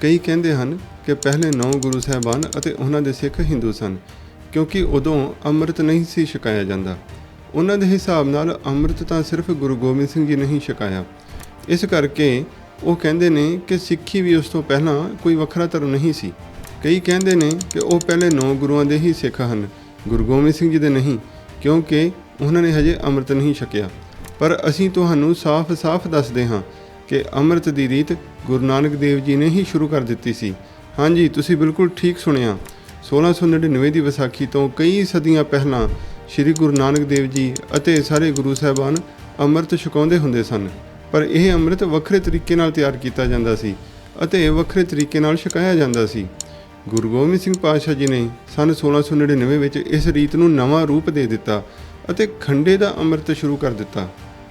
ਕਈ ਕਹਿੰਦੇ ਹਨ ਕਿ ਪਹਿਲੇ ਨੌ ਗੁਰੂ ਸਾਹਿਬਾਨ ਅਤੇ ਉਹਨਾਂ ਦੇ ਸਿੱਖ ਹਿੰਦੂ ਸਨ, ਕਿਉਂਕਿ ਉਦੋਂ ਅੰਮ੍ਰਿਤ ਨਹੀਂ ਸੀ ਛਕਾਇਆ ਜਾਂਦਾ। ਉਹਨਾਂ ਦੇ ਹਿਸਾਬ ਨਾਲ ਅੰਮ੍ਰਿਤ ਤਾਂ ਸਿਰਫ ਗੁਰੂ ਗੋਬਿੰਦ ਸਿੰਘ ਜੀ ਨੇ ਹੀ ਛਕਾਇਆ। ਇਸ ਕਰਕੇ ਉਹ ਕਹਿੰਦੇ ਨੇ ਕਿ ਸਿੱਖੀ ਵੀ ਉਸ ਤੋਂ ਪਹਿਲਾਂ ਕੋਈ ਵੱਖਰਾ ਧਰਮ ਨਹੀਂ ਸੀ। ਕਈ ਕਹਿੰਦੇ ਨੇ ਕਿ ਉਹ ਪਹਿਲੇ ਨੌ ਗੁਰੂਆਂ ਦੇ ਹੀ ਸਿੱਖ ਹਨ, ਗੁਰੂ ਗੋਬਿੰਦ ਸਿੰਘ ਜੀ ਦੇ ਨਹੀਂ, ਕਿਉਂਕਿ ਉਹਨਾਂ ਨੇ ਹਜੇ ਅੰਮ੍ਰਿਤ ਨਹੀਂ ਛਕਿਆ। ਪਰ ਅਸੀਂ ਤੁਹਾਨੂੰ ਸਾਫ਼-ਸਾਫ਼ ਦੱਸਦੇ ਹਾਂ ਕਿ ਅੰਮ੍ਰਿਤ ਦੀ ਰੀਤ ਗੁਰੂ ਨਾਨਕ ਦੇਵ ਜੀ ਨੇ ਹੀ ਸ਼ੁਰੂ ਕਰ ਦਿੱਤੀ ਸੀ। ਹਾਂਜੀ, ਤੁਸੀਂ ਬਿਲਕੁਲ ਠੀਕ ਸੁਣਿਆ। 1699 ਦੀ ਵਿਸਾਖੀ ਤੋਂ ਕਈ ਸਦੀਆਂ ਪਹਿਲਾਂ ਸ੍ਰੀ ਗੁਰੂ ਨਾਨਕ ਦੇਵ ਜੀ ਅਤੇ ਸਾਰੇ ਗੁਰੂ ਸਾਹਿਬਾਨ ਅੰਮ੍ਰਿਤ ਛਕਾਉਂਦੇ ਹੁੰਦੇ ਸਨ। ਪਰ ਇਹ ਅੰਮ੍ਰਿਤ ਵੱਖਰੇ ਤਰੀਕੇ ਨਾਲ ਤਿਆਰ ਕੀਤਾ ਜਾਂਦਾ ਸੀ ਅਤੇ ਵੱਖਰੇ ਤਰੀਕੇ ਨਾਲ ਛਕਾਇਆ ਜਾਂਦਾ ਸੀ। ਗੁਰੂ ਗੋਬਿੰਦ ਸਿੰਘ ਪਾਤਸ਼ਾਹ ਜੀ ਨੇ ਸਨ 1699 ਵਿੱਚ ਇਸ ਰੀਤ ਨੂੰ ਨਵਾਂ ਰੂਪ ਦੇ ਦਿੱਤਾ ਅਤੇ ਖੰਡੇ ਦਾ ਅੰਮ੍ਰਿਤ ਸ਼ੁਰੂ ਕਰ ਦਿੱਤਾ।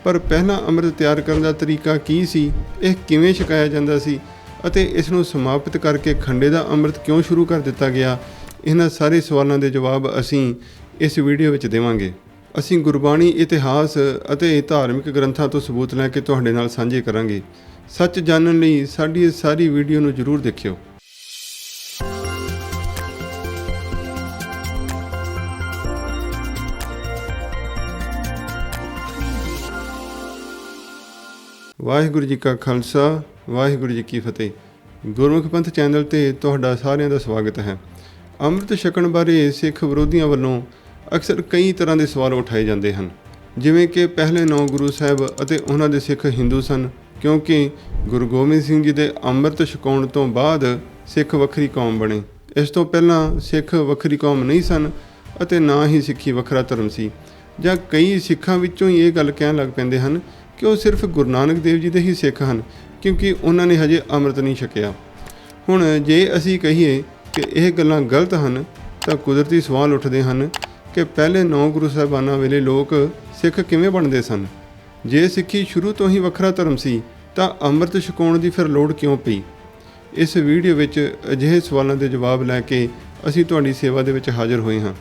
ਪਰ ਪਹਿਲਾਂ ਅੰਮ੍ਰਿਤ ਤਿਆਰ ਕਰਨ ਦਾ ਤਰੀਕਾ ਕੀ ਸੀ? ਇਹ ਕਿਵੇਂ ਛਕਾਇਆ ਜਾਂਦਾ ਸੀ? ਅਤੇ ਇਸ ਨੂੰ ਸਮਾਪਤ ਕਰਕੇ ਖੰਡੇ ਦਾ ਅੰਮ੍ਰਿਤ ਕਿਉਂ ਸ਼ੁਰੂ ਕਰ ਦਿੱਤਾ ਗਿਆ? ਇਹਨਾਂ ਸਾਰੇ ਸਵਾਲਾਂ ਦੇ ਜਵਾਬ ਅਸੀਂ ਇਸ ਵੀਡੀਓ ਵਿੱਚ ਦੇਵਾਂਗੇ। ਅਸੀਂ ਗੁਰਬਾਣੀ, ਇਤਿਹਾਸ ਅਤੇ ਧਾਰਮਿਕ ਗ੍ਰੰਥਾਂ ਤੋਂ ਸਬੂਤ ਲੈ ਕੇ ਤੁਹਾਡੇ ਨਾਲ ਸਾਂਝੇ ਕਰਾਂਗੇ। ਸੱਚ ਜਾਣਨ ਲਈ ਸਾਡੀ ਇਹ ਸਾਰੀ ਵੀਡੀਓ ਨੂੰ ਜ਼ਰੂਰ ਦੇਖਿਓ। ਵਾਹਿਗੁਰੂ ਜੀ ਕਾ ਖਾਲਸਾ, ਵਾਹਿਗੁਰੂ ਜੀ ਕੀ ਫਤਿਹ। ਗੁਰਮੁਖ ਪੰਥ ਚੈਨਲ ਤੇ ਤੁਹਾਡਾ ਸਾਰਿਆਂ ਦਾ ਸਵਾਗਤ ਹੈ। ਅੰਮ੍ਰਿਤ ਛਕਣ ਬਾਰੇ ਸਿੱਖ ਵਿਰੋਧੀਆਂ ਵੱਲੋਂ ਅਕਸਰ ਕਈ ਤਰ੍ਹਾਂ ਦੇ ਸਵਾਲ ਉਠਾਏ ਜਾਂਦੇ ਹਨ। ਜਿਵੇਂ ਕਿ ਪਹਿਲੇ ਨੌ ਗੁਰੂ ਸਾਹਿਬ ਅਤੇ ਉਹਨਾਂ ਦੇ ਸਿੱਖ ਹਿੰਦੂ ਸਨ, ਕਿਉਂਕਿ ਗੁਰੂ ਗੋਬਿੰਦ ਸਿੰਘ ਜੀ ਦੇ ਅੰਮ੍ਰਿਤ ਛਕਾਉਣ ਤੋਂ ਬਾਅਦ ਸਿੱਖ ਵੱਖਰੀ ਕੌਮ ਬਣੇ। ਇਸ ਤੋਂ ਪਹਿਲਾਂ ਸਿੱਖ ਵੱਖਰੀ ਕੌਮ ਨਹੀਂ ਸਨ ਅਤੇ ਨਾ ਹੀ ਸਿੱਖੀ ਵੱਖਰਾ ਧਰਮ ਸੀ। ਜਾਂ ਕਈ ਸਿੱਖਾਂ ਵਿੱਚੋਂ ਹੀ ਇਹ ਗੱਲ ਕਹਿਣ ਲੱਗ ਪੈਂਦੇ ਹਨ ਕਿ ਉਹ ਸਿਰਫ ਗੁਰੂ ਨਾਨਕ ਦੇਵ ਜੀ ਦੇ ਹੀ ਸਿੱਖ ਹਨ, ਕਿਉਂਕਿ ਉਹਨਾਂ ਨੇ ਹਜੇ ਅੰਮ੍ਰਿਤ ਨਹੀਂ ਛਕਿਆ। ਹੁਣ ਜੇ ਅਸੀਂ ਕਹੀਏ ਕਿ ਇਹ ਗੱਲਾਂ ਗਲਤ ਹਨ, ਤਾਂ ਕੁਦਰਤੀ ਸਵਾਲ ਉੱਠਦੇ ਹਨ ਕਿ ਪਹਿਲੇ ਨੌ ਗੁਰੂ ਸਾਹਿਬਾਨਾਂ ਵੇਲੇ ਲੋਕ ਸਿੱਖ ਕਿਵੇਂ ਬਣਦੇ ਸਨ? ਜੇ ਸਿੱਖੀ ਸ਼ੁਰੂ ਤੋਂ ਹੀ ਵੱਖਰਾ ਧਰਮ ਸੀ, ਤਾਂ ਅੰਮ੍ਰਿਤ ਛਕਾਉਣ ਦੀ ਫਿਰ ਲੋੜ ਕਿਉਂ ਪਈ? ਇਸ ਵੀਡੀਓ ਵਿੱਚ ਅਜਿਹੇ ਸਵਾਲਾਂ ਦੇ ਜਵਾਬ ਲੈ ਕੇ ਅਸੀਂ ਤੁਹਾਡੀ ਸੇਵਾ ਦੇ ਵਿੱਚ ਹਾਜ਼ਰ ਹੋਏ ਹਾਂ।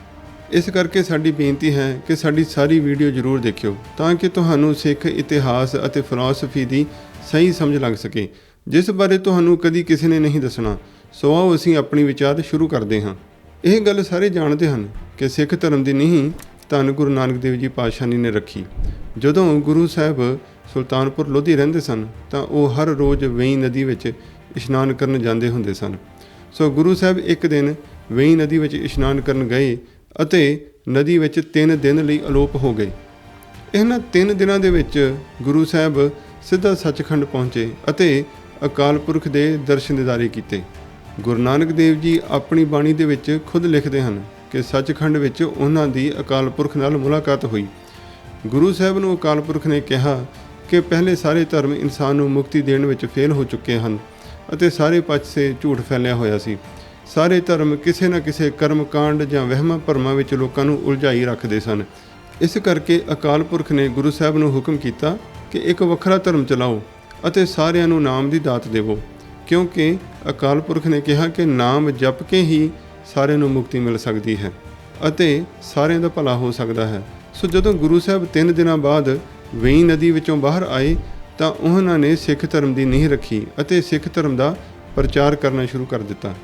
ਇਸ ਕਰਕੇ ਸਾਡੀ ਬੇਨਤੀ ਹੈ ਕਿ ਸਾਡੀ ਸਾਰੀ ਵੀਡੀਓ ਜ਼ਰੂਰ ਦੇਖਿਓ ਤਾਂ ਕਿ ਤੁਹਾਨੂੰ ਸਿੱਖ ਇਤਿਹਾਸ ਅਤੇ ਫਿਲਾਸਫੀ ਦੀ ਸਹੀ ਸਮਝ ਲੱਗ ਸਕੇ, ਜਿਸ ਬਾਰੇ ਤੁਹਾਨੂੰ ਕਦੀ ਕਿਸੇ ਨੇ ਨਹੀਂ ਦੱਸਣਾ। ਸੋ ਆਓ ਅਸੀਂ ਆਪਣੀ ਵਿਚਾਰ ਸ਼ੁਰੂ ਕਰਦੇ ਹਾਂ। ਇਹ ਗੱਲ ਸਾਰੇ ਜਾਣਦੇ ਹਨ ਕਿ ਸਿੱਖ ਧਰਮ ਦੀ ਨਹੀਂ ਧੰਨ ਗੁਰੂ ਨਾਨਕ ਦੇਵ ਜੀ ਪਾਤਸ਼ਾਹ ਨੇ ਰੱਖੀ। ਜਦੋਂ ਗੁਰੂ ਸਾਹਿਬ ਸੁਲਤਾਨਪੁਰ ਲੋਧੀ ਰਹਿੰਦੇ ਸਨ, ਤਾਂ ਉਹ ਹਰ ਰੋਜ਼ ਵੇਈ ਨਦੀ ਵਿੱਚ ਇਸ਼ਨਾਨ ਕਰਨ ਜਾਂਦੇ ਹੁੰਦੇ ਸਨ। ਸੋ ਗੁਰੂ ਸਾਹਿਬ ਇੱਕ ਦਿਨ ਵੇਈ ਨਦੀ ਵਿੱਚ ਇਸ਼ਨਾਨ ਕਰਨ ਗਏ ਅਤੇ ਨਦੀ ਵਿੱਚ 3 ਦਿਨ ਲਈ ਅਲੋਪ ਹੋ ਗਏ। ਇਹਨਾਂ 3 ਦਿਨਾਂ ਦੇ ਵਿੱਚ ਗੁਰੂ ਸਾਹਿਬ ਸਿੱਧਾ ਸੱਚਖੰਡ ਪਹੁੰਚੇ ਅਤੇ ਅਕਾਲ ਪੁਰਖ ਦੇ ਦਰਸ਼ਨ ਦਿਦਾਰੇ ਕੀਤੇ। ਗੁਰੂ ਨਾਨਕ ਦੇਵ ਜੀ ਆਪਣੀ ਬਾਣੀ ਦੇ ਵਿੱਚ ਖੁਦ ਲਿਖਦੇ ਹਨ ਕਿ ਸੱਚਖੰਡ ਵਿੱਚ ਉਹਨਾਂ ਦੀ ਅਕਾਲ ਪੁਰਖ ਨਾਲ ਮੁਲਾਕਾਤ ਹੋਈ। ਗੁਰੂ ਸਾਹਿਬ ਨੂੰ ਅਕਾਲ ਪੁਰਖ ਨੇ ਕਿਹਾ ਕਿ ਪਹਿਲੇ ਸਾਰੇ ਧਰਮ ਇਨਸਾਨ ਨੂੰ ਮੁਕਤੀ ਦੇਣ ਵਿੱਚ ਫੇਲ ਹੋ ਚੁੱਕੇ ਹਨ ਅਤੇ ਸਾਰੇ ਪਾਸੇ ਝੂਠ ਫੈਲਿਆ ਹੋਇਆ ਸੀ। ਸਾਰੇ ਧਰਮ ਕਿਸੇ ਨਾ ਕਿਸੇ ਕਰਮ ਕਾਂਡ ਜਾਂ ਵਹਿਮਾਂ ਭਰਮਾਂ ਵਿੱਚ ਲੋਕਾਂ ਨੂੰ ਉਲਝਾਈ ਰੱਖਦੇ ਸਨ। ਇਸ ਕਰਕੇ ਅਕਾਲ ਪੁਰਖ ਨੇ ਗੁਰੂ ਸਾਹਿਬ ਨੂੰ ਹੁਕਮ ਕੀਤਾ ਕਿ ਇੱਕ ਵੱਖਰਾ ਧਰਮ ਚਲਾਓ ਅਤੇ ਸਾਰਿਆਂ ਨੂੰ ਨਾਮ ਦੀ ਦਾਤ ਦੇਵੋ, ਕਿਉਂਕਿ ਅਕਾਲ ਪੁਰਖ ਨੇ ਕਿਹਾ ਕਿ ਨਾਮ ਜਪ ਕੇ ਹੀ ਸਾਰਿਆਂ ਨੂੰ ਮੁਕਤੀ ਮਿਲ ਸਕਦੀ ਹੈ ਅਤੇ ਸਾਰਿਆਂ ਦਾ ਭਲਾ ਹੋ ਸਕਦਾ ਹੈ। ਸੋ ਜਦੋਂ ਗੁਰੂ ਸਾਹਿਬ 3 ਦਿਨਾਂ ਬਾਅਦ ਵੇਈ ਨਦੀ ਵਿੱਚੋਂ ਬਾਹਰ ਆਏ, ਤਾਂ ਉਹਨਾਂ ਨੇ ਸਿੱਖ ਧਰਮ ਦੀ ਨੀਂਹ ਰੱਖੀ ਅਤੇ ਸਿੱਖ ਧਰਮ ਦਾ ਪ੍ਰਚਾਰ ਕਰਨਾ ਸ਼ੁਰੂ ਕਰ ਦਿੱਤਾ।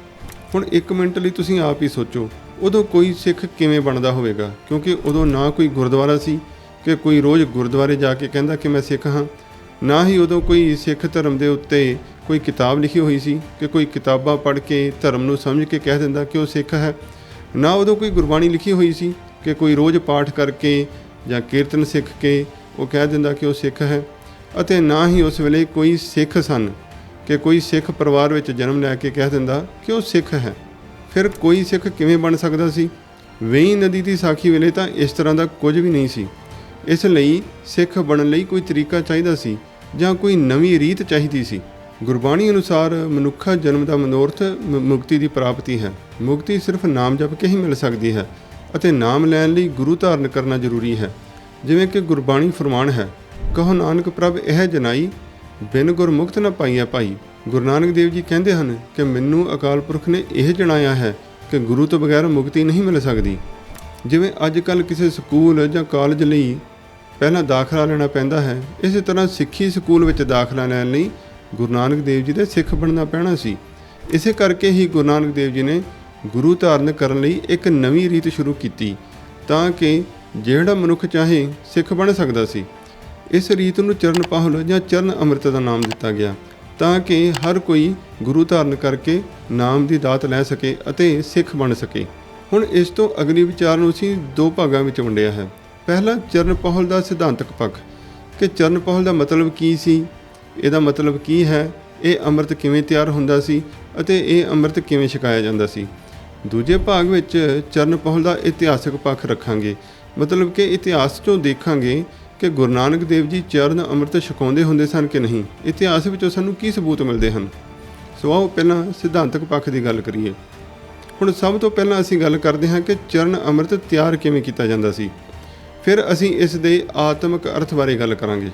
ਹੁਣ 1 ਮਿੰਟ ਲਈ ਤੁਸੀਂ ਆਪ ਹੀ ਸੋਚੋ, ਉਦੋਂ ਕੋਈ ਸਿੱਖ ਕਿਵੇਂ ਬਣਦਾ ਹੋਵੇਗਾ? ਕਿਉਂਕਿ ਉਦੋਂ ਨਾ ਕੋਈ ਗੁਰਦੁਆਰਾ ਸੀ ਕਿ ਕੋਈ ਰੋਜ਼ ਗੁਰਦੁਆਰੇ ਜਾ ਕੇ ਕਹਿੰਦਾ ਕਿ ਮੈਂ ਸਿੱਖ ਹਾਂ। ਨਾ ਹੀ ਉਦੋਂ ਕੋਈ ਸਿੱਖ ਧਰਮ ਦੇ ਉੱਤੇ ਕੋਈ ਕਿਤਾਬ ਲਿਖੀ ਹੋਈ ਸੀ ਕਿ ਕੋਈ ਕਿਤਾਬਾਂ ਪੜ੍ਹ ਕੇ ਧਰਮ ਨੂੰ ਸਮਝ ਕੇ ਕਹਿ ਦਿੰਦਾ ਕਿ ਉਹ ਸਿੱਖ ਹੈ। ਨਾ ਉਦੋਂ ਕੋਈ ਗੁਰਬਾਣੀ ਲਿਖੀ ਹੋਈ ਸੀ ਕਿ ਕੋਈ ਰੋਜ਼ ਪਾਠ ਕਰਕੇ ਜਾਂ ਕੀਰਤਨ ਸਿੱਖ ਕੇ ਉਹ ਕਹਿ ਦਿੰਦਾ ਕਿ ਉਹ ਸਿੱਖ ਹੈ। ਅਤੇ ਨਾ ਹੀ ਉਸ ਵੇਲੇ ਕੋਈ ਸਿੱਖ ਸਨ। ਕਿ ਕੋਈ ਸਿੱਖ ਪਰਿਵਾਰ ਵਿੱਚ ਜਨਮ ਲੈ ਕੇ ਕਹਿ ਦਿੰਦਾ ਕਿ ਉਹ ਸਿੱਖ ਹੈ। ਫਿਰ ਕੋਈ ਸਿੱਖ ਕਿਵੇਂ ਬਣ ਸਕਦਾ ਸੀ? ਵੇਈ ਨਦੀ ਦੀ ਸਾਖੀ ਵੇਲੇ ਤਾਂ ਇਸ ਤਰ੍ਹਾਂ ਦਾ ਕੁਝ ਵੀ ਨਹੀਂ ਸੀ। ਇਸ ਲਈ ਸਿੱਖ ਬਣਨ ਲਈ ਕੋਈ ਤਰੀਕਾ ਚਾਹੀਦਾ ਸੀ ਜਾਂ ਕੋਈ ਨਵੀਂ ਰੀਤ ਚਾਹੀਦੀ ਸੀ? ਗੁਰਬਾਣੀ ਅਨੁਸਾਰ ਮਨੁੱਖਾ ਜਨਮ ਦਾ ਮਨੋਰਥ ਮੁਕਤੀ ਦੀ ਪ੍ਰਾਪਤੀ ਹੈ। ਮੁਕਤੀ ਸਿਰਫ ਨਾਮ ਜਪ ਕੇ ਹੀ ਮਿਲ ਸਕਦੀ ਹੈ ਅਤੇ ਨਾਮ ਲੈਣ ਲਈ ਗੁਰੂ ਧਾਰਨ ਕਰਨਾ ਜ਼ਰੂਰੀ ਹੈ। ਜਿਵੇਂ ਕਿ ਗੁਰਬਾਣੀ ਫਰਮਾਨ ਹੈ, ਕਹੋ ਨਾਨਕ ਪ੍ਰਭ, ਇਹ ਜਨਾਈ ਬਿਨ ਗੁਰ ਨਾ ਨ ਪਾਈਆ ਭਾਈ। ਗੁਰੂ ਨਾਨਕ ਦੇਵ ਜੀ ਕਹਿੰਦੇ ਹਨ ਕਿ ਮੈਨੂੰ ਅਕਾਲ ਪੁਰਖ ਨੇ ਇਹ ਜਣਾਇਆ ਹੈ ਕਿ ਗੁਰੂ ਤੋਂ ਬਗੈਰ ਮੁਕਤੀ ਨਹੀਂ ਮਿਲ ਸਕਦੀ। ਜਿਵੇਂ ਅੱਜ ਕੱਲ ਕਿਸੇ ਸਕੂਲ ਜਾਂ ਕਾਲਜ ਲਈ ਪਹਿਲਾਂ ਦਾਖਲਾ ਲੈਣਾ ਪੈਂਦਾ ਹੈ, ਇਸੇ ਤਰ੍ਹਾਂ ਸਿੱਖੀ ਸਕੂਲ ਵਿੱਚ ਦਾਖਲਾ ਲੈਣ ਲਈ ਗੁਰੂ ਨਾਨਕ ਦੇਵ ਜੀ ਦੇ ਸਿੱਖ ਬਣਨਾ ਪੈਣਾ ਸੀ। ਇਸੇ ਕਰਕੇ ਹੀ ਗੁਰੂ ਨਾਨਕ ਦੇਵ ਜੀ ਨੇ ਗੁਰੂ ਧਾਰਨ ਕਰਨ ਲਈ ਇੱਕ ਨਵੀਂ ਰੀਤ ਸ਼ੁਰੂ ਕੀਤੀ ਤਾਂ ਕਿ ਜਿਹੜਾ ਮਨੁੱਖ ਚਾਹੇ ਸਿੱਖ ਬਣ ਸਕਦਾ ਸੀ। ਇਸ ਰੀਤ ਨੂੰ ਚਰਨ ਪਾਹਲ ਜਾਂ ਚਰਨ ਅੰਮ੍ਰਿਤ ਦਾ ਨਾਮ ਦਿੱਤਾ ਗਿਆ ਤਾਂ ਕਿ ਹਰ ਕੋਈ ਗੁਰੂ ਧਾਰਨ ਕਰਕੇ ਨਾਮ ਦੀ ਦਾਤ ਲੈ ਸਕੇ ਅਤੇ ਸਿੱਖ ਬਣ ਸਕੇ। ਹੁਣ ਇਸ ਤੋਂ ਅਗਲੀ ਵਿਚਾਰ ਨੂੰ ਅਸੀਂ ਦੋ ਭਾਗਾਂ ਵਿੱਚ ਵੰਡਿਆ ਹੈ। ਪਹਿਲਾ, ਚਰਨ ਪਾਹੁਲ ਦਾ ਸਿਧਾਂਤਕ ਪੱਖ। ਕਿ ਚਰਨ ਪਾਹੁਲ ਦਾ ਮਤਲਬ ਕੀ ਸੀ? ਇਹਦਾ ਮਤਲਬ ਕੀ ਹੈ? ਇਹ ਅੰਮ੍ਰਿਤ ਕਿਵੇਂ ਤਿਆਰ ਹੁੰਦਾ ਸੀ? ਅਤੇ ਇਹ ਅੰਮ੍ਰਿਤ ਕਿਵੇਂ ਛਕਾਇਆ ਜਾਂਦਾ ਸੀ? ਦੂਜੇ ਭਾਗ ਵਿੱਚ ਚਰਨ ਪਾਹੁਲ ਦਾ ਇਤਿਹਾਸਕ ਪੱਖ ਰੱਖਾਂਗੇ। ਮਤਲਬ ਕਿ ਇਤਿਹਾਸ ਚੋਂ ਦੇਖਾਂਗੇ ਕਿ ਗੁਰੂ ਨਾਨਕ ਦੇਵ ਜੀ ਚਰਨ ਅੰਮ੍ਰਿਤ ਛਕਾਉਂਦੇ ਹੁੰਦੇ ਸਨ ਕਿ ਨਹੀਂ? ਇਤਿਹਾਸ ਵਿੱਚੋਂ ਸਾਨੂੰ ਕੀ ਸਬੂਤ ਮਿਲਦੇ ਹਨ? ਸੋ ਆਓ ਪਹਿਲਾਂ ਸਿਧਾਂਤਕ ਪੱਖ ਦੀ ਗੱਲ ਕਰੀਏ। ਹੁਣ ਸਭ ਤੋਂ ਪਹਿਲਾਂ ਅਸੀਂ ਗੱਲ ਕਰਦੇ ਹਾਂ ਕਿ ਚਰਨ ਅੰਮ੍ਰਿਤ ਤਿਆਰ ਕਿਵੇਂ ਕੀਤਾ ਜਾਂਦਾ ਸੀ। ਫਿਰ ਅਸੀਂ ਇਸ ਦੇ ਆਤਮਿਕ ਅਰਥ ਬਾਰੇ ਗੱਲ ਕਰਾਂਗੇ।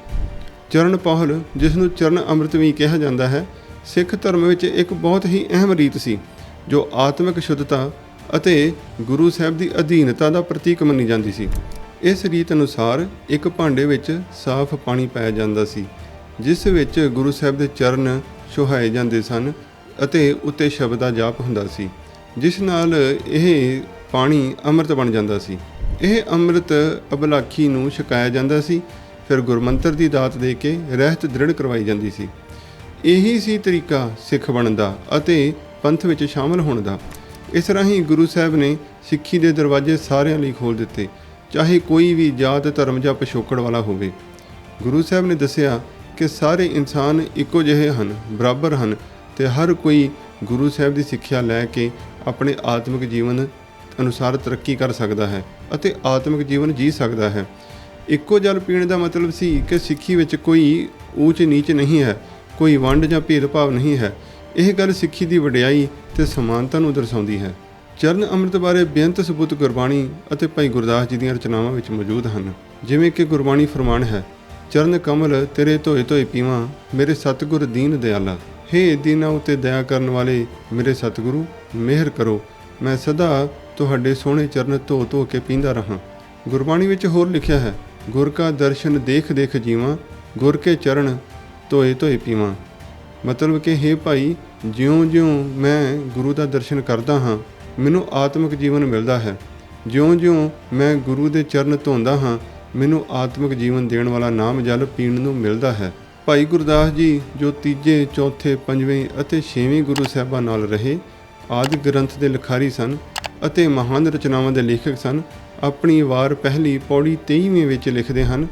ਚਰਨ ਪਹਲ, ਜਿਸ ਨੂੰ ਚਰਨ ਅੰਮ੍ਰਿਤ ਵੀ ਕਿਹਾ ਜਾਂਦਾ ਹੈ, ਸਿੱਖ ਧਰਮ ਵਿੱਚ ਇੱਕ ਬਹੁਤ ਹੀ ਅਹਿਮ ਰੀਤ ਸੀ, ਜੋ ਆਤਮਿਕ ਸ਼ੁੱਧਤਾ ਅਤੇ ਗੁਰੂ ਸਾਹਿਬ ਦੀ ਅਧੀਨਤਾ ਦਾ ਪ੍ਰਤੀਕ ਮੰਨੀ ਜਾਂਦੀ ਸੀ। ਇਸ ਰੀਤ ਅਨੁਸਾਰ ਇੱਕ ਭਾਂਡੇ ਵਿੱਚ ਸਾਫ਼ ਪਾਣੀ ਪਾਇਆ ਜਾਂਦਾ ਸੀ, ਜਿਸ ਵਿੱਚ ਗੁਰੂ ਸਾਹਿਬ ਦੇ ਚਰਨ ਛੁਹਾਏ ਜਾਂਦੇ ਸਨ ਅਤੇ ਉੱਤੇ ਸ਼ਬਦ ਦਾ ਜਾਪ ਹੁੰਦਾ ਸੀ, ਜਿਸ ਨਾਲ ਇਹ ਪਾਣੀ ਅੰਮ੍ਰਿਤ ਬਣ ਜਾਂਦਾ ਸੀ। ਇਹ ਅੰਮ੍ਰਿਤ ਅਬਲਾਖੀ ਨੂੰ ਛਕਾਇਆ ਜਾਂਦਾ ਸੀ, ਫਿਰ ਗੁਰਮੰਤਰ ਦੀ ਦਾਤ ਦੇ ਕੇ ਰਹਿਤ ਦ੍ਰਿੜ ਕਰਵਾਈ ਜਾਂਦੀ ਸੀ। ਇਹੀ ਸੀ ਤਰੀਕਾ ਸਿੱਖ ਬਣਨ ਦਾ ਅਤੇ ਪੰਥ ਵਿੱਚ ਸ਼ਾਮਲ ਹੋਣ ਦਾ। ਇਸ ਰਾਹੀਂ ਗੁਰੂ ਸਾਹਿਬ ਨੇ ਸਿੱਖੀ ਦੇ ਦਰਵਾਜ਼ੇ ਸਾਰਿਆਂ ਲਈ ਖੋਲ੍ਹ ਦਿੱਤੇ ਚਾਹੇ ਕੋਈ ਵੀ ਜਾਤ, ਧਰਮ ਜਾਂ ਪਿਛੋਕੜ ਵਾਲਾ ਹੋਵੇ, ਗੁਰੂ ਸਾਹਿਬ ਨੇ ਦੱਸਿਆ ਕਿ ਸਾਰੇ ਇਨਸਾਨ ਇੱਕੋ ਜਿਹੇ ਹਨ, ਬਰਾਬਰ ਹਨ ਤੇ ਹਰ ਕੋਈ ਗੁਰੂ ਸਾਹਿਬ ਦੀ ਸਿੱਖਿਆ ਲੈ ਕੇ ਆਪਣੇ ਆਤਮਿਕ ਜੀਵਨ ਅਨੁਸਾਰ ਤਰੱਕੀ ਕਰ ਸਕਦਾ ਹੈ ਅਤੇ ਆਤਮਿਕ ਜੀਵਨ ਜੀ ਸਕਦਾ ਹੈ। ਇੱਕੋ ਜਲ ਪੀਣ ਦਾ ਮਤਲਬ ਸੀ ਕਿ ਸਿੱਖੀ ਵਿੱਚ ਕੋਈ ਊਚ ਨੀਚ ਨਹੀਂ ਹੈ, ਕੋਈ ਵੰਡ ਜਾਂ ਭੇਦਭਾਵ ਨਹੀਂ ਹੈ। ਇਹ ਗੱਲ ਸਿੱਖੀ ਦੀ ਵਡਿਆਈ ਤੇ ਸਮਾਨਤਾ ਨੂੰ ਦਰਸਾਉਂਦੀ ਹੈ। ਚਰਨ ਅੰਮ੍ਰਿਤ ਬਾਰੇ ਬੇਅੰਤ ਸਬੂਤ ਗੁਰਬਾਣੀ ਅਤੇ ਭਾਈ ਗੁਰਦਾਸ ਜੀ ਦੀਆਂ ਰਚਨਾਵਾਂ ਵਿੱਚ ਮੌਜੂਦ ਹਨ। ਜਿਵੇਂ ਕਿ ਗੁਰਬਾਣੀ ਫਰਮਾਨ ਹੈ, ਚਰਨ ਕਮਲ ਤੇਰੇ ਧੋਏ ਧੋਏ ਪੀਵਾਂ, ਮੇਰੇ ਸਤਿਗੁਰ ਦੀਨ ਦਿਆਲਾ। ਹੇ ਦੀਨਾ ਉਤੇ ਦਇਆ ਕਰਨ ਵਾਲੇ ਮੇਰੇ ਸਤਿਗੁਰੂ, ਮਿਹਰ ਕਰੋ। ਮੈਂ ਸਦਾ ਤੁਹਾਡੇ ਸੋਹਣੇ ਚਰਨ ਧੋ ਧੋ ਕੇ ਪੀਂਦਾ ਰਹਾ। ਗੁਰਬਾਣੀ ਵਿੱਚ ਹੋਰ ਲਿਖਿਆ ਹੈ, ਗੁਰ ਕਾ ਦਰਸ਼ਨ ਦੇਖ ਦੇਖ ਜੀਵਾਂ, ਗੁਰ ਕੇ ਚਰਨ ਧੋਏ ਧੋਏ ਪੀਵਾਂ। ਮਤਲਬ ਕਿ ਹੇ ਭਾਈ, ਜਿਉਂ-ਜਿਉਂ ਮੈਂ ਗੁਰੂ ਦਾ ਦਰਸ਼ਨ ਕਰਦਾ ਹਾਂ ਮੈਨੂੰ ਆਤਮਿਕ ਜੀਵਨ ਮਿਲਦਾ ਹੈ। ਜਿਉਂ-ਜਿਉਂ ਮੈਂ ਗੁਰੂ ਦੇ ਚਰਨ ਧੋਂਦਾ ਹਾਂ, ਮੈਨੂੰ ਆਤਮਿਕ ਜੀਵਨ ਦੇਣ ਵਾਲਾ ਨਾਮ ਜਲ ਪੀਣ ਨੂੰ ਮਿਲਦਾ ਹੈ। ਭਾਈ ਗੁਰਦਾਸ ਜੀ, ਜੋ ਤੀਜੇ, ਚੌਥੇ, ਪੰਜਵੇਂ ਅਤੇ ਛੇਵੇਂ ਗੁਰੂ ਸਾਹਿਬਾਂ ਨਾਲ ਰਹੇ, ਆਦਿ ਗ੍ਰੰਥ ਦੇ ਲਿਖਾਰੀ ਸਨ ਅਤੇ ਮਹਾਨ ਰਚਨਾਵਾਂ ਦੇ ਲੇਖਕ ਸਨ, ਆਪਣੀ ਵਾਰ ਪਹਿਲੀ ਪੌੜੀ 23ਵੀਂ ਵਿੱਚ ਲਿਖਦੇ ਹਨ,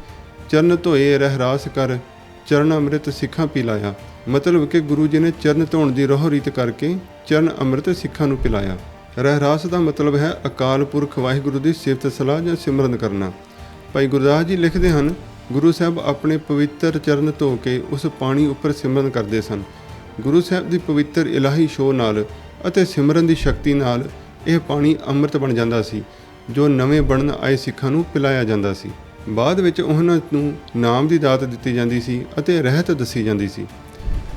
ਚਰਨ ਧੋਏ ਰਹਿਰਾਸ ਕਰ, ਚਰਨ ਅੰਮ੍ਰਿਤ ਸਿੱਖਾਂ ਪਿਲਾਇਆ ਮਤਲਬ ਕਿ ਗੁਰੂ ਜੀ ਨੇ ਚਰਨ ਧੋਣ ਦੀ ਰੋਹ ਰੀਤ ਕਰਕੇ ਚਰਨ ਅੰਮ੍ਰਿਤ ਸਿੱਖਾਂ ਨੂੰ ਪਿਲਾਇਆ ਰਹਿਰਾਸ ਦਾ ਮਤਲਬ ਹੈ ਅਕਾਲ ਪੁਰਖ ਵਾਹਿਗੁਰੂ ਦੀ ਸਿਫਤ ਸਲਾਹ ਜਾਂ ਸਿਮਰਨ ਕਰਨਾ। ਭਾਈ ਗੁਰਦਾਸ ਜੀ ਲਿਖਦੇ ਹਨ, ਗੁਰੂ ਸਾਹਿਬ ਆਪਣੇ ਪਵਿੱਤਰ ਚਰਨ ਧੋ ਕੇ ਉਸ ਪਾਣੀ ਉੱਪਰ ਸਿਮਰਨ ਕਰਦੇ ਸਨ। ਗੁਰੂ ਸਾਹਿਬ ਦੀ ਪਵਿੱਤਰ ਇਲਾਹੀ ਸ਼ੋਅ ਨਾਲ ਅਤੇ ਸਿਮਰਨ ਦੀ ਸ਼ਕਤੀ ਨਾਲ ਇਹ ਪਾਣੀ ਅੰਮ੍ਰਿਤ ਬਣ ਜਾਂਦਾ ਸੀ, ਜੋ ਨਵੇਂ ਬਣਨ ਆਏ ਸਿੱਖਾਂ ਨੂੰ ਪਿਲਾਇਆ ਜਾਂਦਾ ਸੀ। ਬਾਅਦ ਵਿੱਚ ਉਹਨਾਂ ਨੂੰ ਨਾਮ ਦੀ ਦਾਤ ਦਿੱਤੀ ਜਾਂਦੀ ਸੀ ਅਤੇ ਰਹਿਤ ਦੱਸੀ ਜਾਂਦੀ ਸੀ।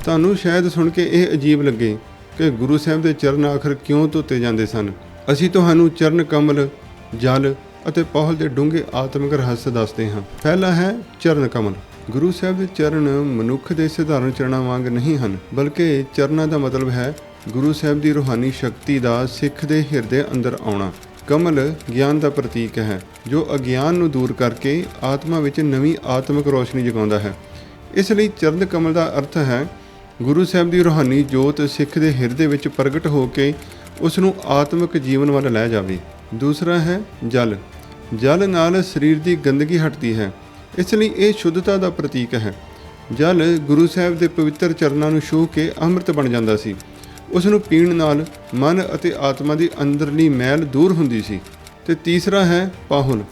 ਤੁਹਾਨੂੰ ਸ਼ਾਇਦ ਸੁਣ ਕੇ ਇਹ ਅਜੀਬ ਲੱਗੇ ਕਿ ਗੁਰੂ ਸਾਹਿਬ ਦੇ ਚਰਨ ਆਖਰ ਕਿਉਂ ਧੋਤੇ ਜਾਂਦੇ ਸਨ? ਅਸੀਂ ਤੁਹਾਨੂੰ ਚਰਨ, ਕਮਲ, ਜਲ ਅਤੇ ਪਹਲ ਦੇ ਡੂੰਘੇ ਆਤਮਿਕ ਰਹੱਸ ਦੱਸਦੇ ਹਾਂ। ਪਹਿਲਾ ਹੈ ਚਰਨ, ਕਮਲ। ਗੁਰੂ ਸਾਹਿਬ ਦੇ ਚਰਨ ਮਨੁੱਖ ਦੇ ਸਧਾਰਨ ਚਰਨਾਂ ਵਾਂਗ ਨਹੀਂ ਹਨ, ਬਲਕਿ ਚਰਨਾਂ ਦਾ ਮਤਲਬ ਹੈ ਗੁਰੂ ਸਾਹਿਬ ਦੀ ਰੂਹਾਨੀ ਸ਼ਕਤੀ ਦਾ ਸਿੱਖ ਦੇ ਹਿਰਦੇ ਅੰਦਰ ਆਉਣਾ। ਕਮਲ ਗਿਆਨ ਦਾ ਪ੍ਰਤੀਕ ਹੈ, ਜੋ ਅਗਿਆਨ ਨੂੰ ਦੂਰ ਕਰਕੇ ਆਤਮਾ ਵਿੱਚ ਨਵੀਂ ਆਤਮਿਕ ਰੋਸ਼ਨੀ ਜਗਾਉਂਦਾ ਹੈ। ਇਸ ਲਈ ਚਰਨ, ਕਮਲ ਦਾ ਅਰਥ ਹੈ ਗੁਰੂ ਸਾਹਿਬ ਦੀ ਰੂਹਾਨੀ ਜੋਤ ਸਿੱਖ ਦੇ ਹਿਰਦੇ ਵਿੱਚ ਪ੍ਰਗਟ ਹੋ ਕੇ ਉਸ ਨੂੰ ਆਤਮਿਕ ਜੀਵਨ ਵੱਲ ਲੈ ਜਾਵੇ। ਦੂਸਰਾ ਹੈ ਜਲ। ਜਲ ਨਾਲ ਸਰੀਰ ਦੀ ਗੰਦਗੀ ਹਟਦੀ ਹੈ। ਇਸ ਲਈ ਇਹ ਸ਼ੁੱਧਤਾ ਦਾ ਪ੍ਰਤੀਕ ਹੈ। ਜਲ ਗੁਰੂ ਸਾਹਿਬ ਦੇ ਪਵਿੱਤਰ ਚਰਨਾਂ ਨੂੰ ਛੂਹ ਕੇ ਅੰਮ੍ਰਿਤ ਬਣ ਜਾਂਦਾ ਸੀ। ਉਸ ਨੂੰ ਪੀਣ ਨਾਲ ਮਨ ਅਤੇ ਆਤਮਾ ਦੀ ਅੰਦਰਲੀ ਮੈਲ ਦੂਰ ਹੁੰਦੀ ਸੀ। ਤੇ ਤੀਸਰਾ ਹੈ ਪਾਹੁਲ।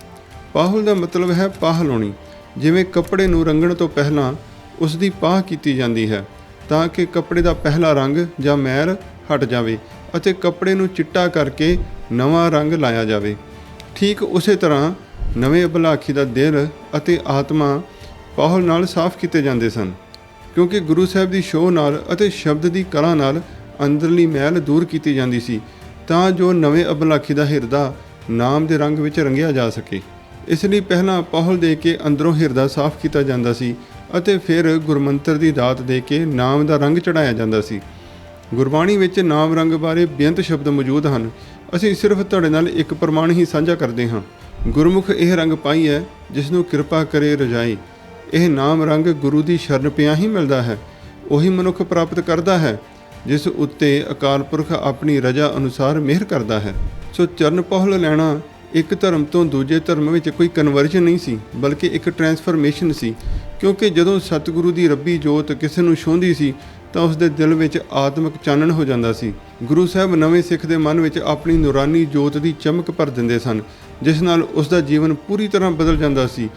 ਪਾਹੁਲ ਦਾ ਮਤਲਬ ਹੈ ਪਾਹ ਲਾਉਣੀ। ਜਿਵੇਂ ਕੱਪੜੇ ਨੂੰ ਰੰਗਣ ਤੋਂ ਪਹਿਲਾਂ ਉਸ ਦੀ ਪਾਹ ਕੀਤੀ ਜਾਂਦੀ ਹੈ। ਤਾਂ ਕਿ ਕੱਪੜੇ ਦਾ ਪਹਿਲਾ ਰੰਗ ਜਾਂ ਮੈਲ ਹਟ ਜਾਵੇ ਅਤੇ ਕੱਪੜੇ ਨੂੰ ਚਿੱਟਾ ਕਰਕੇ ਨਵਾਂ ਰੰਗ ਲਾਇਆ ਜਾਵੇ। ਠੀਕ ਉਸੇ ਤਰ੍ਹਾਂ ਨਵੇਂ ਅਭਲਾਖੀ ਦਾ ਦਿਲ ਅਤੇ ਆਤਮਾ ਪਾਹੁਲ ਨਾਲ ਸਾਫ਼ ਕੀਤੇ ਜਾਂਦੇ ਸਨ, ਕਿਉਂਕਿ ਗੁਰੂ ਸਾਹਿਬ ਦੀ ਸ਼ੋਅ ਨਾਲ ਅਤੇ ਸ਼ਬਦ ਦੀ ਕਲਾ ਨਾਲ ਅੰਦਰਲੀ ਮਹਿਲ ਦੂਰ ਕੀਤੀ ਜਾਂਦੀ ਸੀ, ਤਾਂ ਜੋ ਨਵੇਂ ਅਬਲਾਖੀ ਦਾ ਹਿਰਦਾ ਨਾਮ ਦੇ ਰੰਗ ਵਿੱਚ ਰੰਗਿਆ ਜਾ ਸਕੇ। ਇਸ ਲਈ ਪਹਿਲਾਂ ਪਾਹੁਲ ਦੇ ਕੇ ਅੰਦਰੋਂ ਹਿਰਦਾ ਸਾਫ਼ ਕੀਤਾ ਜਾਂਦਾ ਸੀ ਅਤੇ ਫਿਰ ਗੁਰਮੰਤਰ ਦੀ ਦਾਤ ਦੇ ਕੇ ਨਾਮ ਦਾ ਰੰਗ ਚੜਾਇਆ ਜਾਂਦਾ ਸੀ। ਗੁਰਬਾਣੀ ਵਿੱਚ ਨਾਮ ਰੰਗ ਬਾਰੇ ਬੇਅੰਤ ਸ਼ਬਦ ਮੌਜੂਦ ਹਨ। ਅਸੀਂ ਸਿਰਫ ਤੁਹਾਡੇ ਨਾਲ ਇੱਕ ਪ੍ਰਮਾਣ ਹੀ ਸਾਂਝਾ ਕਰਦੇ ਹਾਂ। ਗੁਰਮੁਖ ਇਹ ਰੰਗ ਪਾਈ ਹੈ, ਜਿਸ ਨੂੰ ਕਿਰਪਾ ਕਰੇ ਰਜਾਈ। ਇਹ ਨਾਮ ਰੰਗ ਗੁਰੂ ਦੀ ਸ਼ਰਨ ਪਿਆ ਹੀ ਮਿਲਦਾ ਹੈ। ਉਹੀ ਮਨੁੱਖ ਪ੍ਰਾਪਤ ਕਰਦਾ ਹੈ, ਜਿਸ ਉੱਤੇ ਅਕਾਲ ਪੁਰਖ ਆਪਣੀ ਰਜਾ ਅਨੁਸਾਰ ਮਿਹਰ ਕਰਦਾ ਹੈ। ਸੋ ਚਰਨ ਪਹੁਲ ਲੈਣਾ ਇੱਕ ਧਰਮ ਤੋਂ ਦੂਜੇ ਧਰਮ ਵਿੱਚ ਕੋਈ ਕਨਵਰਜਨ ਨਹੀਂ ਸੀ, ਬਲਕਿ ਇੱਕ ਟਰਾਂਸਫਰਮੇਸ਼ਨ ਸੀ। ਕਿਉਂਕਿ ਜਦੋਂ ਸਤਿਗੁਰੂ ਦੀ ਰੱਬੀ ਜੋਤ ਕਿਸੇ ਨੂੰ ਛੋਂਦੀ ਸੀ, ਤਾਂ ਉਸ ਦੇ ਦਿਲ ਵਿੱਚ ਆਤਮਿਕ ਚਾਨਣ ਹੋ ਜਾਂਦਾ ਸੀ। ਗੁਰੂ ਸਾਹਿਬ ਨਵੇਂ ਸਿੱਖ ਦੇ ਮਨ ਵਿੱਚ ਆਪਣੀ ਨੂਰਾਨੀ ਜੋਤ ਦੀ ਚਮਕ ਭਰ ਦਿੰਦੇ ਸਨ, ਜਿਸ ਨਾਲ ਉਸ ਦਾ ਜੀਵਨ ਪੂਰੀ ਤਰ੍ਹਾਂ ਬਦਲ ਜਾਂਦਾ ਸੀ।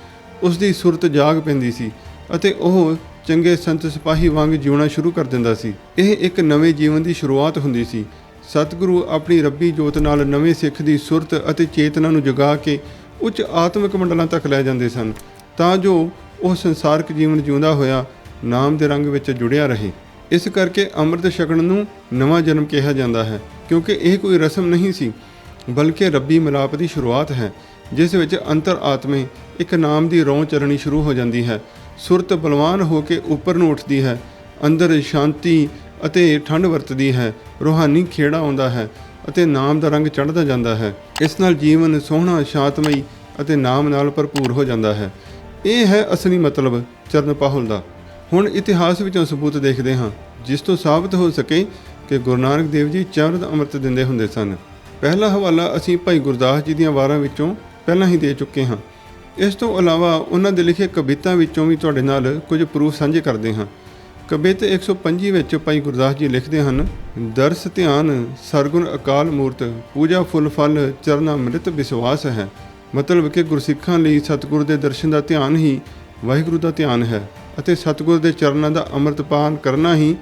ਉਸ ਦੀ ਸੁਰਤ ਜਾਗ ਪੈਂਦੀ ਸੀ ਅਤੇ ਉਹ ਚੰਗੇ ਸੰਤ ਸਿਪਾਹੀ ਵਾਂਗ ਜਿਉਣਾ ਸ਼ੁਰੂ ਕਰ ਦਿੰਦਾ ਸੀ। ਇਹ ਇੱਕ ਨਵੇਂ ਜੀਵਨ ਦੀ ਸ਼ੁਰੂਆਤ ਹੁੰਦੀ ਸੀ। ਸਤਿਗੁਰੂ ਆਪਣੀ ਰੱਬੀ ਜੋਤ ਨਾਲ ਨਵੇਂ ਸਿੱਖ ਦੀ ਸੁਰਤ ਅਤੇ ਚੇਤਨਾ ਨੂੰ ਜਗਾ ਕੇ ਉੱਚ ਆਤਮਿਕ ਮੰਡਲਾਂ ਤੱਕ ਲੈ ਜਾਂਦੇ ਸਨ, ਤਾਂ ਜੋ ਉਹ ਸੰਸਾਰਕ ਜੀਵਨ ਜਿਉਂਦਾ ਹੋਇਆ ਨਾਮ ਦੇ ਰੰਗ ਵਿੱਚ ਜੁੜਿਆ ਰਹੇ। ਇਸ ਕਰਕੇ ਅੰਮ੍ਰਿਤ ਛਕਣ ਨੂੰ ਨਵਾਂ ਜਨਮ ਕਿਹਾ ਜਾਂਦਾ ਹੈ, ਕਿਉਂਕਿ ਇਹ ਕੋਈ ਰਸਮ ਨਹੀਂ ਸੀ, ਬਲਕਿ ਰੱਬੀ ਮਿਲਾਪ ਦੀ ਸ਼ੁਰੂਆਤ ਹੈ, ਜਿਸ ਵਿੱਚ ਅੰਤਰ ਆਤਮੇ ਇੱਕ ਨਾਮ ਦੀ ਰੌਂ ਚਰਣੀ ਸ਼ੁਰੂ ਹੋ ਜਾਂਦੀ ਹੈ। ਸੁਰਤ ਬਲਵਾਨ ਹੋ ਕੇ ਉੱਪਰ ਨੂੰ ਉੱਠਦੀ ਹੈ, ਅੰਦਰ ਸ਼ਾਂਤੀ ਅਤੇ ਠੰਡ ਵਰਤਦੀ ਹੈ, ਰੂਹਾਨੀ ਖੇੜਾ ਆਉਂਦਾ ਹੈ ਅਤੇ ਨਾਮ ਦਾ ਰੰਗ ਚੜ੍ਹਦਾ ਜਾਂਦਾ ਹੈ। ਇਸ ਨਾਲ ਜੀਵਨ ਸੋਹਣਾ, ਸ਼ਾਂਤਮਈ ਅਤੇ ਨਾਮ ਨਾਲ ਭਰਪੂਰ ਹੋ ਜਾਂਦਾ ਹੈ। ਇਹ ਹੈ ਅਸਲੀ ਮਤਲਬ ਚਰਨ ਪਾਹੁਲ ਦਾ। ਹੁਣ ਇਤਿਹਾਸ ਵਿੱਚੋਂ ਸਬੂਤ ਦੇਖਦੇ ਹਾਂ, ਜਿਸ ਤੋਂ ਸਾਬਤ ਹੋ ਸਕੇ ਕਿ ਗੁਰੂ ਨਾਨਕ ਦੇਵ ਜੀ ਚਰਨ ਅੰਮ੍ਰਿਤ ਦਿੰਦੇ ਹੁੰਦੇ ਸਨ। ਪਹਿਲਾ ਹਵਾਲਾ ਅਸੀਂ ਭਾਈ ਗੁਰਦਾਸ ਜੀ ਦੀਆਂ ਵਾਰਾਂ ਵਿੱਚੋਂ ਪਹਿਲਾਂ ਹੀ ਦੇ ਚੁੱਕੇ ਹਾਂ। ਇਸ ਤੋਂ ਇਲਾਵਾ ਉਹਨਾਂ ਦੇ ਲਿਖੇ ਕਵਿਤਾ ਵਿੱਚੋਂ ਵੀ ਤੁਹਾਡੇ ਨਾਲ ਕੁਝ ਪ੍ਰੂਫ ਸਾਂਝੇ ਕਰਦੇ ਹਾਂ। ਕਵਿਤ 125 ਵਿੱਚ ਭਾਈ ਗੁਰਦਾਸ ਜੀ ਲਿਖਦੇ ਹਨ, ਦਰਸ ਧਿਆਨ ਸਰਗੁਣ ਅਕਾਲ ਮੂਰਤ, ਪੂਜਾ ਫੁੱਲ ਫਲ, ਚਰਨ ਅੰਮ੍ਰਿਤ ਵਿਸ਼ਵਾਸ ਹੈ। ਮਤਲਬ ਕਿ ਗੁਰਸਿੱਖਾਂ ਲਈ ਸਤਿਗੁਰ ਦੇ ਦਰਸ਼ਨ ਦਾ ਧਿਆਨ ਹੀ ਵਾਹਿਗੁਰੂ ਦਾ ਧਿਆਨ ਹੈ ਅਤੇ ਸਤਿਗੁਰ ਦੇ ਚਰਨਾਂ ਦਾ ਅੰਮ੍ਰਿਤਪਾਨ ਕਰਨਾ ਹੀ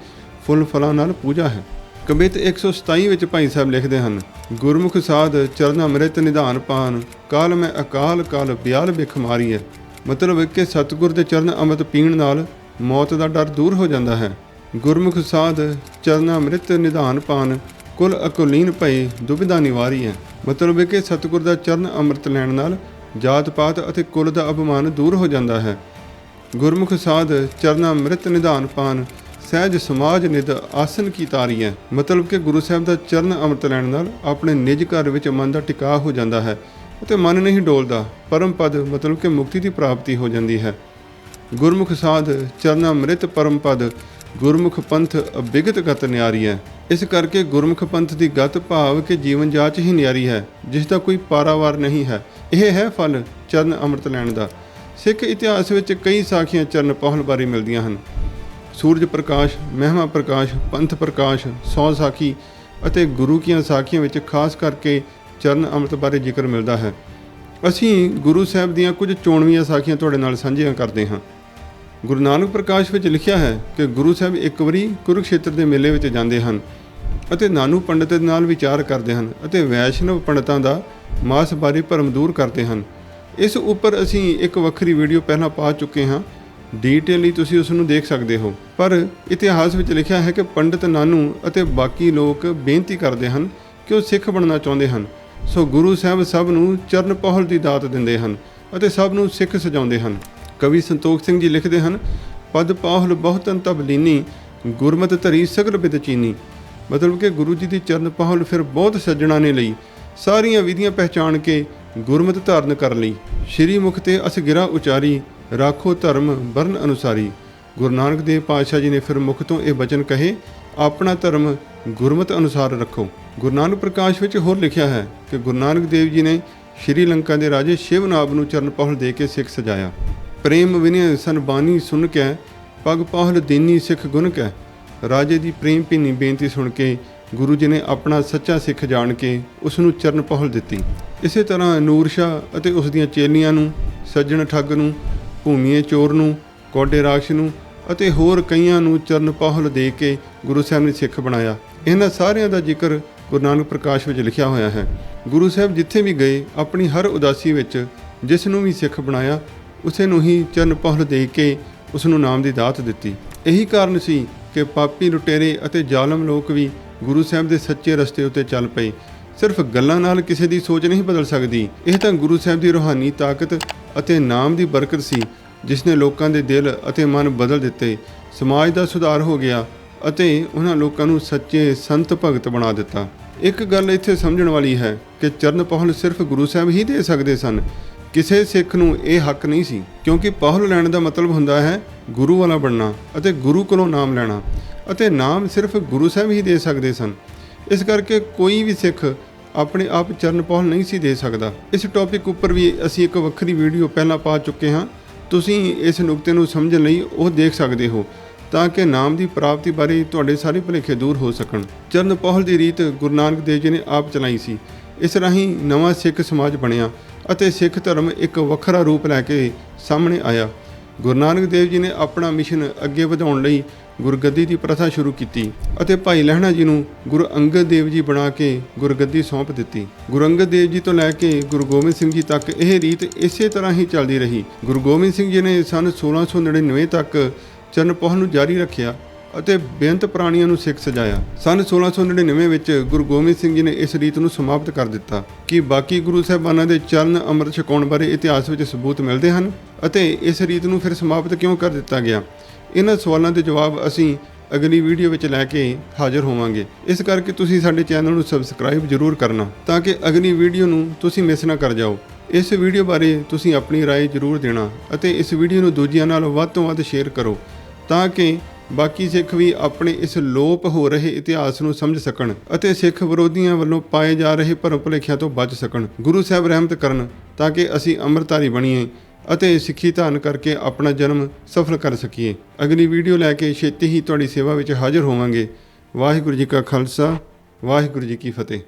ਫੁੱਲ ਫਲਾਂ ਨਾਲ ਪੂਜਾ ਹੈ। ਕਵਿਤ 127 ਵਿੱਚ ਭਾਈ ਸਾਹਿਬ ਲਿਖਦੇ ਹਨ, ਗੁਰਮੁਖ ਸਾਧ ਚਰਨਾ ਅੰਮ੍ਰਿਤ ਨਿਧਾਨ ਪਾਨ, ਕਾਲ ਮੈਂ ਅਕਾਲ ਕਾਲ ਬਿਆਲ ਬਿਖ ਮਾਰੀ ਹੈ ਮਤਲਬ ਕਿ ਸਤਿਗੁਰ ਦੇ ਚਰਨ ਅੰਮ੍ਰਿਤ ਪੀਣ ਨਾਲ ਮੌਤ ਦਾ ਡਰ ਦੂਰ ਹੋ ਜਾਂਦਾ ਹੈ। ਗੁਰਮੁਖ ਸਾਧ ਚਰਨ ਅੰਮ੍ਰਿਤ ਨਿਧਾਨ ਪਾਨ, ਕੁਲ ਅਕੁਲੀਨ ਭਈ ਦੁਬਿਧਾ ਨਿਵਾਰੀ ਹੈ ਮਤਲਬ ਹੈ ਕਿ ਸਤਿਗੁਰ ਦਾ ਚਰਨ ਅੰਮ੍ਰਿਤ ਲੈਣ ਨਾਲ ਜਾਤ ਪਾਤ ਅਤੇ ਕੁਲ ਦਾ ਅਪਮਾਨ ਦੂਰ ਹੋ ਜਾਂਦਾ ਹੈ। ਗੁਰਮੁਖ ਸਾਧ ਚਰਨਾ ਅੰਮ੍ਰਿਤ ਨਿਧਾਨ ਪਾਨ, ਸਹਿਜ ਸਮਾਜ ਨਿਦ ਆਸਨ ਕੀ ਤਾਰੀ ਹੈ ਮਤਲਬ ਕਿ ਗੁਰੂ ਸਾਹਿਬ ਦਾ ਚਰਨ ਅੰਮ੍ਰਿਤ ਲੈਣ ਨਾਲ ਆਪਣੇ ਨਿਜ ਘਰ ਵਿੱਚ ਮਨ ਦਾ ਟਿਕਾਅ ਹੋ ਜਾਂਦਾ ਹੈ ਅਤੇ ਮਨ ਨਹੀਂ ਡੋਲਦਾ। ਪਰਮ ਪਦ ਮਤਲਬ ਕਿ ਮੁਕਤੀ ਦੀ ਪ੍ਰਾਪਤੀ ਹੋ ਜਾਂਦੀ ਹੈ। ਗੁਰਮੁਖ ਸਾਧ ਚਰਨ ਅੰਮ੍ਰਿਤ ਪਰਮ ਪਦ, ਗੁਰਮੁਖ ਪੰਥ ਅਭਿਗਤ ਗਤ ਨਿਆਰੀ ਹੈ। ਇਸ ਕਰਕੇ ਗੁਰਮੁਖ ਪੰਥ ਦੀ ਗਤ ਭਾਵ ਕਿ ਜੀਵਨ ਜਾਚ ਹੀ ਨਿਆਰੀ ਹੈ, ਜਿਸ ਦਾ ਕੋਈ ਪਾਰਾਵਾਰ ਨਹੀਂ ਹੈ। ਇਹ ਹੈ ਫਲ ਚਰਨ ਅੰਮ੍ਰਿਤ ਲੈਣ ਦਾ। ਸਿੱਖ ਇਤਿਹਾਸ ਵਿੱਚ ਕਈ ਸਾਖੀਆਂ ਚਰਨ ਪਹੁਲ ਬਾਰੇ ਮਿਲਦੀਆਂ ਹਨ। ਸੂਰਜ ਪ੍ਰਕਾਸ਼, ਮਹਿਮਾ ਪ੍ਰਕਾਸ਼, ਪੰਥ ਪ੍ਰਕਾਸ਼, ਸੌ ਸਾਖੀ ਅਤੇ ਗੁਰੂ ਕੀਆਂ ਸਾਖੀਆਂ ਵਿੱਚ ਖਾਸ ਕਰਕੇ ਚਰਨ ਅੰਮ੍ਰਿਤ ਬਾਰੇ ਜ਼ਿਕਰ ਮਿਲਦਾ ਹੈ। ਅਸੀਂ ਗੁਰੂ ਸਾਹਿਬ ਦੀਆਂ ਕੁਝ ਚੋਣਵੀਆਂ ਸਾਖੀਆਂ ਤੁਹਾਡੇ ਨਾਲ ਸਾਂਝੀਆਂ ਕਰਦੇ ਹਾਂ। ਗੁਰੂ ਨਾਨਕ ਪ੍ਰਕਾਸ਼ ਵਿੱਚ ਲਿਖਿਆ ਹੈ ਕਿ ਗੁਰੂ ਸਾਹਿਬ ਇੱਕ ਵਾਰੀ ਕੁਰੂਕਸ਼ੇਤਰ ਦੇ ਮੇਲੇ ਵਿੱਚ ਜਾਂਦੇ ਹਨ ਅਤੇ ਨਾਨੂ ਪੰਡਤ ਦੇ ਨਾਲ ਵਿਚਾਰ ਕਰਦੇ ਹਨ ਅਤੇ ਵੈਸ਼ਨਵ ਪੰਡਤਾਂ ਦਾ ਮਾਸ ਬਾਰੇ ਭਰਮ ਦੂਰ ਕਰਦੇ ਹਨ। ਇਸ ਉੱਪਰ ਅਸੀਂ ਇੱਕ ਵੱਖਰੀ ਵੀਡੀਓ ਪਹਿਲਾਂ ਪਾ ਚੁੱਕੇ ਹਾਂ। ਡੀਟੇਲੀ ਤੁਸੀਂ ਉਸ ਨੂੰ ਦੇਖ ਸਕਦੇ ਹੋ। ਪਰ ਇਤਿਹਾਸ ਵਿੱਚ ਲਿਖਿਆ ਹੈ ਕਿ ਪੰਡਤ ਨਾਨੂ ਅਤੇ ਬਾਕੀ ਲੋਕ ਬੇਨਤੀ ਕਰਦੇ ਹਨ ਕਿ ਉਹ ਸਿੱਖ ਬਣਨਾ ਚਾਹੁੰਦੇ ਹਨ। ਸੋ ਗੁਰੂ ਸਾਹਿਬ ਸਭ ਨੂੰ ਚਰਨ ਪਹੁਲ ਦੀ ਦਾਤ ਦਿੰਦੇ ਹਨ ਅਤੇ ਸਭ ਨੂੰ ਸਿੱਖ ਸਜਾਉਂਦੇ ਹਨ। ਕਵੀ ਸੰਤੋਖ ਸਿੰਘ ਜੀ ਲਿਖਦੇ ਹਨ, ਪਦ ਪਾਹਲ ਬਹੁਤਨ ਤਬਲੀਨੀ ਗੁਰਮਤਿ ਧਰੀ ਸਗਲ ਬਿਦ ਚੀਨੀ। ਮਤਲਬ ਕਿ ਗੁਰੂ ਜੀ ਦੀ ਚਰਨ ਪਾਹੁਲ ਫਿਰ ਬਹੁਤ ਸੱਜਣਾ ਨੇ ਲਈ, ਸਾਰੀਆਂ ਵਿਧੀਆਂ ਪਹਿਚਾਣ ਕੇ ਗੁਰਮਤਿ ਧਾਰਨ ਕਰ ਲਈ। ਸ਼੍ਰੀ ਮੁਖ ਤੇ ਅਸਗਿਰਾ ਉਚਾਰੀ, ਰਾਖੋ ਧਰਮ ਵਰਨ ਅਨੁਸਾਰੀ। ਗੁਰੂ ਨਾਨਕ ਦੇਵ ਪਾਤਸ਼ਾਹ ਜੀ ਨੇ ਫਿਰ ਮੁਖ ਤੋਂ ਇਹ ਬਚਨ ਕਹੇ, ਆਪਣਾ ਧਰਮ ਗੁਰਮਤਿ ਅਨੁਸਾਰ ਰੱਖੋ। ਗੁਰੂ ਨਾਨਕ ਪ੍ਰਕਾਸ਼ ਵਿੱਚ ਹੋਰ ਲਿਖਿਆ ਹੈ ਕਿ ਗੁਰੂ ਨਾਨਕ ਦੇਵ ਜੀ ਨੇ ਸ਼੍ਰੀ ਲੰਕਾ ਦੇ ਰਾਜੇ ਸ਼ਿਵਨਾਬ ਨੂੰ ਚਰਨ ਪਹੁਲ ਦੇ ਕੇ ਸਿੱਖ ਸਜਾਇਆ। ਪ੍ਰੇਮ ਵਿਨੈ ਸਨ ਬਾਣੀ ਸੁਣ ਕੇ, ਪਗ ਪਾਹੁਲ ਦੀਨੀ ਸਿੱਖ ਗੁਣ ਕੈ। ਰਾਜੇ ਦੀ ਪ੍ਰੇਮ ਭਿੰਨੀ ਬੇਨਤੀ ਸੁਣ ਕੇ, ਗੁਰੂ ਜੀ ਨੇ ਆਪਣਾ ਸੱਚਾ ਸਿੱਖ ਜਾਣ ਕੇ ਉਸ ਨੂੰ ਚਰਨ ਪਹੁਲ ਦਿੱਤੀ। ਇਸੇ ਤਰ੍ਹਾਂ ਨੂਰ ਸ਼ਾਹ ਅਤੇ ਉਸ ਦੀਆਂ ਚੇਲੀਆਂ ਨੂੰ, ਸੱਜਣ ਠੱਗ ਨੂੰ, ਭੂਮੀਏ ਚੋਰ ਨੂੰ, ਕੋਡੇ ਰਾਖਸ਼ ਨੂੰ ਅਤੇ ਹੋਰ ਕਈਆਂ ਨੂੰ ਚਰਨ ਪਹੁਲ ਦੇ ਕੇ ਗੁਰੂ ਸਾਹਿਬ ਨੇ ਸਿੱਖ ਬਣਾਇਆ। ਇਹਨਾਂ ਸਾਰਿਆਂ ਦਾ ਜ਼ਿਕਰ ਗੁਰੂ ਨਾਨਕ ਪ੍ਰਕਾਸ਼ ਵਿੱਚ ਲਿਖਿਆ ਹੋਇਆ ਹੈ। ਗੁਰੂ ਸਾਹਿਬ ਜਿੱਥੇ ਵੀ ਗਏ, ਆਪਣੀ ਹਰ ਉਦਾਸੀ ਵਿੱਚ ਜਿਸ ਨੂੰ ਵੀ ਸਿੱਖ ਬਣਾਇਆ ਉਸੇ ਨੂੰ ਹੀ ਚਰਨ ਪਹੁਲ ਦੇ ਕੇ ਉਸ ਨੂੰ ਨਾਮ ਦੀ ਦਾਤ ਦਿੱਤੀ। ਇਹੀ ਕਾਰਨ ਸੀ ਕਿ ਪਾਪੀ ਲੁਟੇਰੇ ਅਤੇ ਜ਼ਾਲਮ ਲੋਕ ਵੀ ਗੁਰੂ ਸਾਹਿਬ ਦੇ ਸੱਚੇ ਰਸਤੇ ਉੱਤੇ ਚੱਲ ਪਏ। ਸਿਰਫ ਗੱਲਾਂ ਨਾਲ ਕਿਸੇ ਦੀ ਸੋਚ ਨਹੀਂ ਬਦਲ ਸਕਦੀ। ਇਹ ਤਾਂ ਗੁਰੂ ਸਾਹਿਬ ਦੀ ਰੂਹਾਨੀ ਤਾਕਤ ਅਤੇ ਨਾਮ ਦੀ ਬਰਕਤ ਸੀ, ਜਿਸ ਨੇ ਲੋਕਾਂ ਦੇ ਦਿਲ ਅਤੇ ਮਨ ਬਦਲ ਦਿੱਤੇ। ਸਮਾਜ ਦਾ ਸੁਧਾਰ ਹੋ ਗਿਆ ਅਤੇ ਉਹਨਾਂ ਲੋਕਾਂ ਨੂੰ ਸੱਚੇ ਸੰਤ ਭਗਤ ਬਣਾ ਦਿੱਤਾ। ਇੱਕ ਗੱਲ ਇੱਥੇ ਸਮਝਣ ਵਾਲੀ ਹੈ ਕਿ ਚਰਨ ਪਹੁਲ ਸਿਰਫ ਗੁਰੂ ਸਾਹਿਬ ਹੀ ਦੇ ਸਕਦੇ ਸਨ। ਕਿਸੇ ਸਿੱਖ ਨੂੰ ਇਹ ਹੱਕ ਨਹੀਂ ਸੀ, ਕਿਉਂਕਿ ਪਹੁਲ ਲੈਣ ਦਾ ਮਤਲਬ ਹੁੰਦਾ ਹੈ ਗੁਰੂ ਵਾਲਾ ਬਣਨਾ ਅਤੇ ਗੁਰੂ ਕੋਲੋਂ ਨਾਮ ਲੈਣਾ ਅਤੇ ਨਾਮ ਸਿਰਫ ਗੁਰੂ ਸਾਹਿਬ ਹੀ ਦੇ ਸਕਦੇ ਸਨ। ਇਸ ਕਰਕੇ ਕੋਈ ਵੀ ਸਿੱਖ ਆਪਣੇ ਆਪ ਚਰਨ ਪਹੁਲ ਨਹੀਂ ਸੀ ਦੇ ਸਕਦਾ। ਇਸ ਟੌਪਿਕ ਉੱਪਰ ਵੀ ਅਸੀਂ ਇੱਕ ਵੱਖਰੀ ਵੀਡੀਓ ਪਹਿਲਾਂ ਪਾ ਚੁੱਕੇ ਹਾਂ। ਤੁਸੀਂ ਇਸ ਨੁਕਤੇ ਨੂੰ ਸਮਝਣ ਲਈ ਉਹ ਦੇਖ ਸਕਦੇ ਹੋ, ਤਾਂ ਕਿ ਨਾਮ ਦੀ ਪ੍ਰਾਪਤੀ ਬਾਰੇ ਤੁਹਾਡੇ ਸਾਰੇ ਭੁਲੇਖੇ ਦੂਰ ਹੋ ਸਕਣ। ਚਰਨ ਪਹੁਲ ਦੀ ਰੀਤ ਗੁਰੂ ਨਾਨਕ ਦੇਵ ਜੀ ਨੇ ਆਪ ਚਲਾਈ ਸੀ। ਇਸ ਰਾਹੀਂ ਨਵਾਂ ਸਿੱਖ ਸਮਾਜ ਬਣਿਆ ਅਤੇ ਸਿੱਖ ਧਰਮ ਇੱਕ ਵੱਖਰਾ ਰੂਪ ਲੈ ਕੇ ਸਾਹਮਣੇ ਆਇਆ। ਗੁਰੂ ਨਾਨਕ ਦੇਵ ਜੀ ਨੇ ਆਪਣਾ ਮਿਸ਼ਨ ਅੱਗੇ ਵਧਾਉਣ ਲਈ ਗੁਰਗੱਦੀ ਦੀ ਪ੍ਰਥਾ ਸ਼ੁਰੂ ਕੀਤੀ ਅਤੇ ਭਾਈ ਲਹਿਣਾ ਜੀ ਨੂੰ ਗੁਰੂ ਅੰਗਦ ਦੇਵ ਜੀ ਬਣਾ ਕੇ ਗੁਰਗੱਦੀ ਸੌਂਪ ਦਿੱਤੀ। ਗੁਰੂ ਅੰਗਦ ਦੇਵ ਜੀ ਤੋਂ ਲੈ ਕੇ ਗੁਰੂ ਗੋਬਿੰਦ ਸਿੰਘ ਜੀ ਤੱਕ ਇਹ ਰੀਤ ਇਸੇ ਤਰ੍ਹਾਂ ਹੀ ਚੱਲਦੀ ਰਹੀ। ਗੁਰੂ ਗੋਬਿੰਦ ਸਿੰਘ ਜੀ ਨੇ ਸਨ 1699 ਤੱਕ ਚਰਨ ਪਹੁਲ ਨੂੰ ਜਾਰੀ ਰੱਖਿਆ ਅਤੇ ਬੇਅੰਤ ਪ੍ਰਾਣੀਆਂ ਨੂੰ ਸਿੱਖ ਸਜਾਇਆ ਸਨ 1699 ਵਿੱਚ ਗੁਰੂ ਗੋਬਿੰਦ ਸਿੰਘ ਜੀ ਨੇ ਇਸ ਰੀਤ ਨੂੰ ਸਮਾਪਤ ਕਰ ਦਿੱਤਾ ਕਿ ਬਾਕੀ ਗੁਰੂ ਸਾਹਿਬਾਨਾਂ ਦੇ ਚਰਨ ਅੰਮ੍ਰਿਤ ਛਕਾਉਣ ਬਾਰੇ ਇਤਿਹਾਸ ਵਿੱਚ ਸਬੂਤ ਮਿਲਦੇ ਹਨ ਅਤੇ ਇਸ ਰੀਤ ਨੂੰ ਫਿਰ ਸਮਾਪਤ ਕਿਉਂ ਕਰ ਦਿੱਤਾ ਗਿਆ ਇਹਨਾਂ ਸਵਾਲਾਂ ਦੇ ਜਵਾਬ ਅਸੀਂ ਅਗਲੀ ਵੀਡੀਓ ਵਿੱਚ ਲੈ ਕੇ ਹਾਜ਼ਰ ਹੋਵਾਂਗੇ ਇਸ ਕਰਕੇ ਤੁਸੀਂ ਸਾਡੇ ਚੈਨਲ ਨੂੰ ਸਬਸਕ੍ਰਾਈਬ ਜ਼ਰੂਰ ਕਰਨਾ ਤਾਂ ਕਿ ਅਗਲੀ ਵੀਡੀਓ ਨੂੰ ਤੁਸੀਂ ਮਿਸ ਨਾ ਕਰ ਜਾਓ ਇਸ ਵੀਡੀਓ ਬਾਰੇ ਤੁਸੀਂ ਆਪਣੀ رائے ਜ਼ਰੂਰ ਦੇਣਾ ਅਤੇ ਇਸ ਵੀਡੀਓ ਨੂੰ ਦੂਜਿਆਂ ਨਾਲ ਵੱਧ ਤੋਂ ਵੱਧ ਸ਼ੇਅਰ ਕਰੋ ਤਾਂ ਕਿ ਬਾਕੀ ਸਿੱਖ ਵੀ ਆਪਣੇ ਇਸ ਲੋਪ ਹੋ ਰਹੇ ਇਤਿਹਾਸ ਨੂੰ ਸਮਝ ਸਕਣ ਅਤੇ ਸਿੱਖ ਵਿਰੋਧੀਆਂ ਵੱਲੋਂ ਪਾਏ ਜਾ ਰਹੇ ਭਰਮ ਭੁਲੇਖਿਆਂ ਤੋਂ ਬਚ ਸਕਣ। ਗੁਰੂ ਸਾਹਿਬ ਰਹਿਮਤ ਕਰਨ ਤਾਂ ਕਿ ਅਸੀਂ ਅੰਮ੍ਰਿਤਧਾਰੀ ਬਣੀਏ ਅਤੇ ਸਿੱਖੀ ਧਾਰਨ ਕਰਕੇ ਆਪਣਾ ਜਨਮ ਸਫਲ ਕਰ ਸਕੀਏ। ਅਗਲੀ ਵੀਡੀਓ ਲੈ ਕੇ ਛੇਤੀ ਹੀ ਤੁਹਾਡੀ ਸੇਵਾ ਵਿੱਚ ਹਾਜ਼ਰ ਹੋਵਾਂਗੇ। ਵਾਹਿਗੁਰੂ ਜੀ ਕਾ ਖਾਲਸਾ, ਵਾਹਿਗੁਰੂ ਜੀ ਕੀ ਫਤਿਹ।